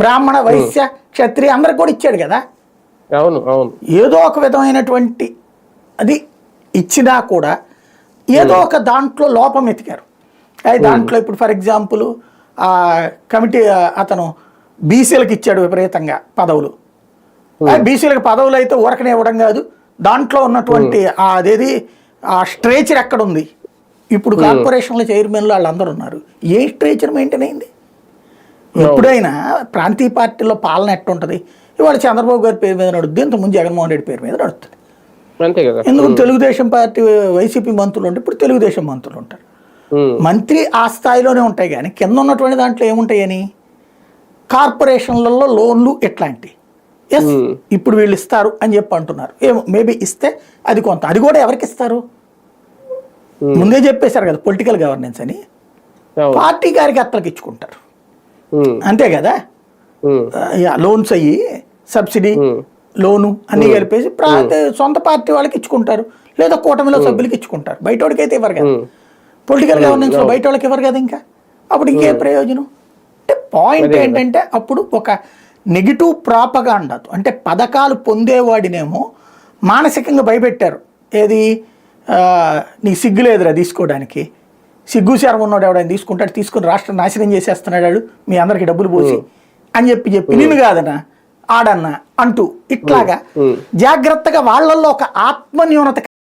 బ్రాహ్మణ వైశ్య క్షత్రియ అందరికి కూడా ఇచ్చాడు కదా? అవును అవును. ఏదో ఒక విధమైనటువంటి అది ఇచ్చినా కూడా ఏదో ఒక దాంట్లో లోపం ఎతికారు. అది దాంట్లో ఇప్పుడు ఫర్ ఎగ్జాంపుల్ ఆ కమిటీ అతను బీసీలకు ఇచ్చాడు విపరీతంగా పదవులు. బీసీలకు పదవులు అయితే ఊరకనే ఇవ్వడం కాదు. దాంట్లో ఉన్నటువంటి అదేది ఆ స్ట్రేచర్ ఎక్కడ ఉంది ఇప్పుడు కార్పొరేషన్ల చైర్మన్లు వాళ్ళందరూ ఉన్నారు. ఏ స్ట్రేచర్ మెయింటైన్ అయింది? ఎప్పుడైనా ప్రాంతీయ పార్టీలో పాలన ఎట్టుంటది? ఇవాళ చంద్రబాబు గారి పేరు మీద నడుద్ది ఇంతకుముందు జగన్మోహన్ రెడ్డి పేరు మీద నడుస్తుంది. అంతే కదా. ఎందుకు తెలుగుదేశం పార్టీ వైసీపీ మంత్రులు ఉంటే ఇప్పుడు తెలుగుదేశం మంత్రులు ఉంటారు. మంత్రి ఆ స్థాయిలోనే ఉంటాయి కానీ కింద ఉన్నటువంటి దాంట్లో ఏముంటాయని? కార్పొరేషన్లలో లోన్లు ఎట్లాంటి? ఎస్. ఇప్పుడు వీళ్ళు ఇస్తారు అని చెప్పి అంటున్నారు. ఏమో మేబీ ఇస్తే అది కొంత అది కూడా ఎవరికి ఇస్తారు. ముందే చెప్పేశారు కదా పొలిటికల్ గవర్నెన్స్ అని. పార్టీ కార్యకర్తలకు ఇచ్చుకుంటారు. ఉమ్, అంతే కదా? లోన్స్ అయ్యి సబ్సిడీ లోను అన్ని కలిపేసి సొంత పార్టీ వాళ్ళకి ఇచ్చుకుంటారు. లేదా కూటమిలో సభ్యులకి ఇచ్చుకుంటారు. బయట వాడికి అయితే ఇవ్వరు కదా. పొలిటికల్ గవర్నెన్స్లో బయట వాళ్ళకి ఇవ్వరు కదా ఇంకా? అప్పుడు ఇంకే ప్రయోజనం? అంటే పాయింట్ ఏంటంటే అప్పుడు ఒక నెగిటివ్ ప్రాపగాండాతో అంటే పథకాలు పొందేవాడినేమో మానసికంగా భయపెట్టారు. ఏది? నీకు సిగ్గు లేదురా తీసుకోవడానికి. సిగ్గు శరం ఉన్నాడు ఎవడైనా తీసుకుంటాడు తీసుకుని రాష్ట్రం నాశనం చేసేస్తున్నాడు మీ అందరికి డబ్బులు పోసి అని చెప్పి చెప్పి నిన్ను కాదన్నా ఆడన్నా అంటూ ఇట్లాగా జాగ్రత్తగా వాళ్ళల్లో ఒక ఆత్మన్యూనత